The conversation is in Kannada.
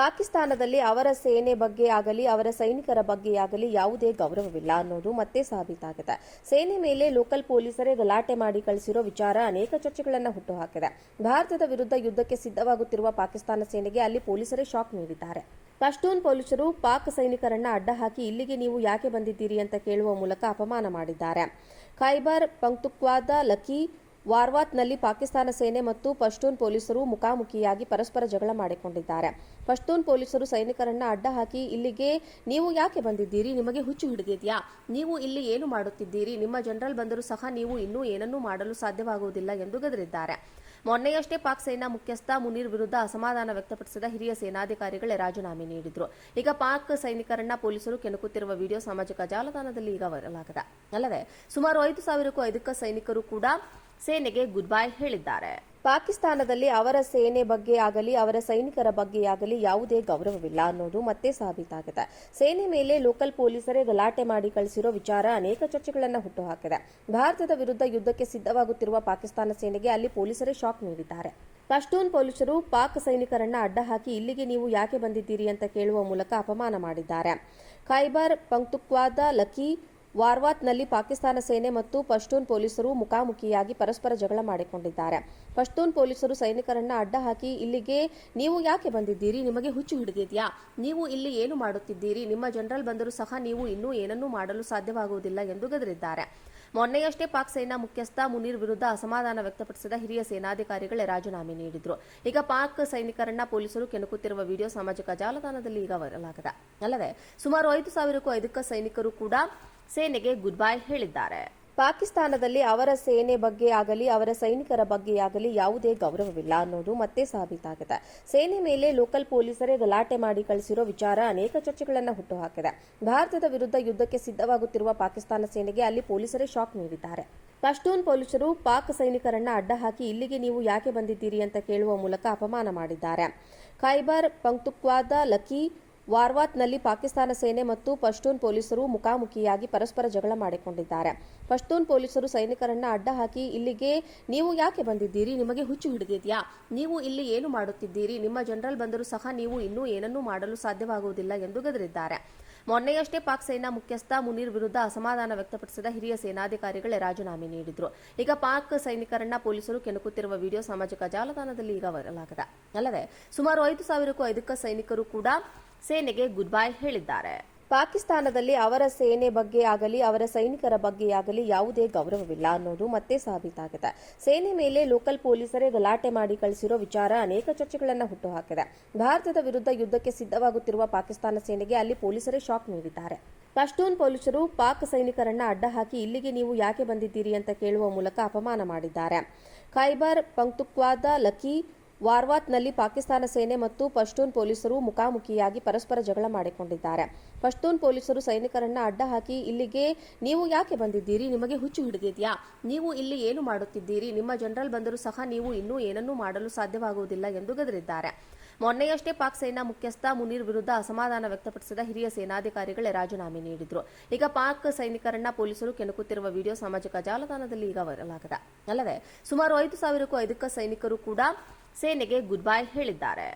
ಪಾಕಿಸ್ತಾನದಲ್ಲಿ ಅವರ ಸೇನೆ ಬಗ್ಗೆ ಆಗಲಿ, ಅವರ ಸೈನಿಕರ ಬಗ್ಗೆ ಆಗಲಿ ಯಾವುದೇ ಗೌರವವಿಲ್ಲ ಅನ್ನೋದು ಮತ್ತೆ ಸಾಬೀತಾಗಿದೆ. ಸೇನೆ ಮೇಲೆ ಲೋಕಲ್ ಪೊಲೀಸರೇ ಗಲಾಟೆ ಮಾಡಿ ಕಳಿಸಿರೋ ವಿಚಾರ ಅನೇಕ ಚರ್ಚೆಗಳನ್ನು ಹುಟ್ಟುಹಾಕಿದೆ. ಭಾರತದ ವಿರುದ್ಧ ಯುದ್ಧಕ್ಕೆ ಸಿದ್ಧವಾಗುತ್ತಿರುವ ಪಾಕಿಸ್ತಾನ ಸೇನೆಗೆ ಅಲ್ಲಿ ಪೊಲೀಸರೇ ಶಾಕ್ ನೀಡಿದ್ದಾರೆ. ಪಶ್ತೂನ್ ಪೊಲೀಸರು ಪಾಕ್ ಸೈನಿಕರನ್ನ ಅಡ್ಡ ಹಾಕಿ ಇಲ್ಲಿಗೆ ನೀವು ಯಾಕೆ ಬಂದಿದ್ದೀರಿ ಅಂತ ಕೇಳುವ ಮೂಲಕ ಅಪಮಾನ ಮಾಡಿದ್ದಾರೆ. ಖೈಬರ್ ಪಂಕ್ತುಕ್ವಾದ ಲಕಿ ವಾರ್ವಾತ್ನಲ್ಲಿ ಪಾಕಿಸ್ತಾನ ಸೇನೆ ಮತ್ತು ಪಶ್ತೂನ್ ಪೊಲೀಸರು ಮುಖಾಮುಖಿಯಾಗಿ ಪರಸ್ಪರ ಜಗಳ ಮಾಡಿಕೊಂಡಿದ್ದಾರೆ. ಪಶ್ತೂನ್ ಪೊಲೀಸರು ಸೈನಿಕರನ್ನ ಅಡ್ಡ ಹಾಕಿ ಇಲ್ಲಿಗೆ ನೀವು ಯಾಕೆ ಬಂದಿದ್ದೀರಿ? ನಿಮಗೆ ಹುಚ್ಚು ಹಿಡಿದಿದ್ಯಾ? ನೀವು ಇಲ್ಲಿ ಏನು ಮಾಡುತ್ತಿದ್ದೀರಿ? ನಿಮ್ಮ ಜನರಲ್ ಬಂದರೂ ಸಹ ನೀವು ಇನ್ನೂ ಏನನ್ನೂ ಮಾಡಲು ಸಾಧ್ಯವಾಗುವುದಿಲ್ಲ ಎಂದು ಗದರಿದ್ದಾರೆ. ಮೊನ್ನೆಯಷ್ಟೇ ಪಾಕ್ ಸೇನಾ ಮುಖ್ಯಸ್ಥ ಮುನೀರ್ ವಿರುದ್ಧ ಅಸಮಾಧಾನ ವ್ಯಕ್ತಪಡಿಸಿದ ಹಿರಿಯ ಸೇನಾಧಿಕಾರಿಗಳೇ ರಾಜೀನಾಮೆ ನೀಡಿದ್ರು. ಈಗ ಪಾಕ್ ಸೈನಿಕರನ್ನ ಪೊಲೀಸರು ಕೆಣಕುತ್ತಿರುವ ವಿಡಿಯೋ ಸಾಮಾಜಿಕ ಜಾಲತಾಣದಲ್ಲಿ ಈಗ ವೈರಲ್ ಆಗಿದೆ. ಅಲ್ಲದೆ ಸುಮಾರು ಐದು ಸಾವಿರಕ್ಕೂ ಅಧಿಕ ಸೈನಿಕರು ಕೂಡ ಸೇನೆಗೆ ಗುಡ್ ಬೈ ಹೇಳಿದ್ದಾರೆ. ಪಾಕಿಸ್ತಾನದಲ್ಲಿ ಅವರ ಸೇನೆ ಬಗ್ಗೆ ಆಗಲಿ, ಅವರ ಸೈನಿಕರ ಬಗ್ಗೆ ಆಗಲಿ ಯಾವುದೇ ಗೌರವವಿಲ್ಲ ಅನ್ನೋದು ಮತ್ತೆ ಸಾಬೀತಾಗಿದೆ. ಸೇನೆ ಮೇಲೆ ಲೋಕಲ್ ಪೊಲೀಸರೇ ಗಲಾಟೆ ಮಾಡಿ ಕಳಿಸಿರೋ ವಿಚಾರ ಅನೇಕ ಚರ್ಚೆಗಳನ್ನು ಹುಟ್ಟುಹಾಕಿದೆ. ಭಾರತದ ವಿರುದ್ಧ ಯುದ್ಧಕ್ಕೆ ಸಿದ್ಧವಾಗುತ್ತಿರುವ ಪಾಕಿಸ್ತಾನ ಸೇನೆಗೆ ಅಲ್ಲಿ ಪೊಲೀಸರೇ ಶಾಕ್ ನೀಡಿದ್ದಾರೆ. ಪಶ್ತೂನ್ ಪೊಲೀಸರು ಪಾಕ್ ಸೈನಿಕರನ್ನ ಅಡ್ಡ ಹಾಕಿ ಇಲ್ಲಿಗೆ ನೀವು ಯಾಕೆ ಬಂದಿದ್ದೀರಿ ಅಂತ ಕೇಳುವ ಮೂಲಕ ಅಪಮಾನ ಮಾಡಿದ್ದಾರೆ. ಖೈಬರ್ ಪಂಕ್ತುಕ್ವಾದ ಲಕಿ ವಾರ್ವಾತ್ನಲ್ಲಿ ಪಾಕಿಸ್ತಾನ ಸೇನೆ ಮತ್ತು ಪಶ್ತೂನ್ ಪೊಲೀಸರು ಮುಖಾಮುಖಿಯಾಗಿ ಪರಸ್ಪರ ಜಗಳ ಮಾಡಿಕೊಂಡಿದ್ದಾರೆ. ಪಶ್ತೂನ್ ಪೊಲೀಸರು ಸೈನಿಕರನ್ನ ಅಡ್ಡ ಹಾಕಿ, ಇಲ್ಲಿಗೆ ನೀವು ಯಾಕೆ ಬಂದಿದ್ದೀರಿ? ನಿಮಗೆ ಹುಚ್ಚು ಹಿಡಿದಿದೆಯಾ? ನೀವು ಇಲ್ಲಿ ಏನು ಮಾಡುತ್ತಿದ್ದೀರಿ? ನಿಮ್ಮ ಜನರಲ್ ಬಂದರೂ ಸಹ ನೀವು ಇನ್ನೂ ಏನನ್ನೂ ಮಾಡಲು ಸಾಧ್ಯವಾಗುವುದಿಲ್ಲ ಎಂದು ಗದರಿದ್ದಾರೆ. ಮೊನ್ನೆಯಷ್ಟೇ ಪಾಕ್ ಸೇನಾ ಮುಖ್ಯಸ್ಥ ಮುನೀರ್ ವಿರುದ್ಧ ಅಸಮಾಧಾನ ವ್ಯಕ್ತಪಡಿಸಿದ ಹಿರಿಯ ಸೇನಾಧಿಕಾರಿಗಳೇ ರಾಜೀನಾಮೆ ನೀಡಿದ್ರು. ಈಗ ಪಾಕ್ ಸೈನಿಕರನ್ನ ಪೊಲೀಸರು ಕೆಣಕುತ್ತಿರುವ ವಿಡಿಯೋ ಸಾಮಾಜಿಕ ಜಾಲತಾಣದಲ್ಲಿ ಈಗ ವೈರಲ್ ಆಗಿದೆ. ಅಲ್ಲದೆ, ಸುಮಾರು ಐದು ಸಾವಿರಕ್ಕೂ ಅಧಿಕ ಸೈನಿಕರು ಕೂಡ ಸೇನೆಗೆ ಗುಡ್ ಬೈ ಹೇಳಿದ್ದಾರೆ. ಪಾಕಿಸ್ತಾನದಲ್ಲಿ ಅವರ ಸೇನೆ ಬಗ್ಗೆ ಆಗಲಿ, ಅವರ ಸೈನಿಕರ ಬಗ್ಗೆ ಆಗಲಿ ಯಾವುದೇ ಗೌರವವಿಲ್ಲ ಅನ್ನೋದು ಮತ್ತೆ ಸಾಬೀತಾಗಿದೆ. ಸೇನೆ ಮೇಲೆ ಲೋಕಲ್ ಪೊಲೀಸರೇ ಗಲಾಟೆ ಮಾಡಿ ಕಳಿಸಿರೋ ವಿಚಾರ ಅನೇಕ ಚರ್ಚೆಗಳನ್ನು ಹುಟ್ಟುಹಾಕಿದೆ. ಭಾರತದ ವಿರುದ್ಧ ಯುದ್ಧಕ್ಕೆ ಸಿದ್ಧವಾಗುತ್ತಿರುವ ಪಾಕಿಸ್ತಾನ ಸೇನೆಗೆ ಅಲ್ಲಿ ಪೊಲೀಸರೇ ಶಾಕ್ ನೀಡಿದ್ದಾರೆ. ಪಶ್ತೂನ್ ಪೊಲೀಸರು ಪಾಕ್ ಸೈನಿಕರನ್ನ ಅಡ್ಡ ಹಾಕಿ ಇಲ್ಲಿಗೆ ನೀವು ಯಾಕೆ ಬಂದಿದ್ದೀರಿ ಅಂತ ಕೇಳುವ ಮೂಲಕ ಅಪಮಾನ ಮಾಡಿದ್ದಾರೆ. ಖೈಬರ್ ಪಂಕ್ತುಕ್ವಾದ ಲಕಿ ವಾರ್ವಾತ್ನಲ್ಲಿ ಪಾಕಿಸ್ತಾನ ಸೇನೆ ಮತ್ತು ಪಶ್ತೂನ್ ಪೊಲೀಸರು ಮುಖಾಮುಖಿಯಾಗಿ ಪರಸ್ಪರ ಜಗಳ ಮಾಡಿಕೊಂಡಿದ್ದಾರೆ. ಪಶ್ತೂನ್ ಪೊಲೀಸರು ಸೈನಿಕರನ್ನ ಅಡ್ಡ ಹಾಕಿ ಇಲ್ಲಿಗೆ ನೀವು ಯಾಕೆ ಬಂದಿದ್ದೀರಿ? ನಿಮಗೆ ಹುಚ್ಚು ಹಿಡಿದಿದೆಯಾ? ನೀವು ಇಲ್ಲಿ ಏನು ಮಾಡುತ್ತಿದ್ದೀರಿ? ನಿಮ್ಮ ಜನರಲ್ ಬಂದರೂ ಸಹ ನೀವು ಇನ್ನೂ ಏನನ್ನೂ ಮಾಡಲು ಸಾಧ್ಯವಾಗುವುದಿಲ್ಲ ಎಂದು ಗದರಿದ್ದಾರೆ. ಮೊನ್ನೆಯಷ್ಟೇ ಪಾಕ್ ಸೇನಾ ಮುಖ್ಯಸ್ಥ ಮುನೀರ್ ವಿರುದ್ಧ ಅಸಮಾಧಾನ ವ್ಯಕ್ತಪಡಿಸಿದ ಹಿರಿಯ ಸೇನಾಧಿಕಾರಿಗಳೇ ರಾಜೀನಾಮೆ ನೀಡಿದ್ರು. ಈಗ ಪಾಕ್ ಸೈನಿಕರನ್ನ ಪೊಲೀಸರು ಕೆಣಕುತ್ತಿರುವ ವಿಡಿಯೋ ಸಾಮಾಜಿಕ ಜಾಲತಾಣದಲ್ಲಿ ಈಗ ವೈರಲ್ ಆಗಿದೆ. ಅಲ್ಲದೆ, ಸುಮಾರು ಐದು ಸಾವಿರಕ್ಕೂ ಅಧಿಕ ಸೈನಿಕರು ಕೂಡ ಸೇನೆಗೆ ಗುಡ್ ಬೈ ಹೇಳಿದ್ದಾರೆ. ಪಾಕಿಸ್ತಾನದಲ್ಲಿ ಅವರ ಸೇನೆ ಬಗ್ಗೆ ಆಗಲಿ, ಅವರ ಸೈನಿಕರ ಬಗ್ಗೆ ಆಗಲಿ ಯಾವುದೇ ಗೌರವವಿಲ್ಲ ಅನ್ನೋದು ಮತ್ತೆ ಸಾಬೀತಾಗಿದೆ. ಸೇನೆ ಮೇಲೆ ಲೋಕಲ್ ಪೊಲೀಸರೇ ಗಲಾಟೆ ಮಾಡಿ ಕಳಿಸಿರೋ ವಿಚಾರ ಅನೇಕ ಚರ್ಚೆಗಳನ್ನು ಹುಟ್ಟುಹಾಕಿದೆ. ಭಾರತದ ವಿರುದ್ಧ ಯುದ್ಧಕ್ಕೆ ಸಿದ್ಧವಾಗುತ್ತಿರುವ ಪಾಕಿಸ್ತಾನ ಸೇನೆಗೆ ಅಲ್ಲಿ ಪೊಲೀಸರೇ ಶಾಕ್ ನೀಡಿದ್ದಾರೆ. ಪಶ್ತೂನ್ ಪೊಲೀಸರು ಪಾಕ್ ಸೈನಿಕರನ್ನ ಅಡ್ಡ ಹಾಕಿ ಇಲ್ಲಿಗೆ ನೀವು ಯಾಕೆ ಬಂದಿದ್ದೀರಿ ಅಂತ ಕೇಳುವ ಮೂಲಕ ಅಪಮಾನ ಮಾಡಿದ್ದಾರೆ. ಖೈಬರ್ ಪಂಕ್ತುಕ್ವಾದ ಲಕಿ ವಾರ್ವಾತ್ನಲ್ಲಿ ಪಾಕಿಸ್ತಾನ ಸೇನೆ ಮತ್ತು ಪಶ್ತೂನ್ ಪೊಲೀಸರು ಮುಖಾಮುಖಿಯಾಗಿ ಪರಸ್ಪರ ಜಗಳ ಮಾಡಿಕೊಂಡಿದ್ದಾರೆ. ಪಶ್ತೂನ್ ಪೊಲೀಸರು ಸೈನಿಕರನ್ನ ಅಡ್ಡ ಹಾಕಿ, ಇಲ್ಲಿಗೆ ನೀವು ಯಾಕೆ ಬಂದಿದ್ದೀರಿ? ನಿಮಗೆ ಹುಚ್ಚು ಹಿಡಿದಿದೆಯಾ? ನೀವು ಇಲ್ಲಿ ಏನು ಮಾಡುತ್ತಿದ್ದೀರಿ? ನಿಮ್ಮ ಜನರಲ್ ಬಂದರೂ ಸಹ ನೀವು ಇನ್ನೂ ಏನನ್ನೂ ಮಾಡಲು ಸಾಧ್ಯವಾಗುವುದಿಲ್ಲ ಎಂದು ಗದರಿದ್ದಾರೆ. ಮೊನ್ನೆಯಷ್ಟೇ ಪಾಕ್ ಸೇನಾ ಮುಖ್ಯಸ್ಥ ಮುನೀರ್ ವಿರುದ್ಧ ಅಸಮಾಧಾನ ವ್ಯಕ್ತಪಡಿಸಿದ ಹಿರಿಯ ಸೇನಾಧಿಕಾರಿಗಳೇ ರಾಜೀನಾಮೆ ನೀಡಿದ್ರು. ಈಗ ಪಾಕ್ ಸೈನಿಕರನ್ನ ಪೊಲೀಸರು ಕೆಣಕುತ್ತಿರುವ ವಿಡಿಯೋ ಸಾಮಾಜಿಕ ಜಾಲತಾಣದಲ್ಲಿ ಈಗ ವೈರಲ್ ಆಗಿದೆ. ಅಲ್ಲದೆ, ಸುಮಾರು ಐದು ಸಾವಿರಕ್ಕೂ ಅಧಿಕ ಸೈನಿಕರು ಕೂಡ ಸೇನೆಗೆ ಗುಡ್ ಬೈ ಹೇಳಿದ್ದಾರೆ.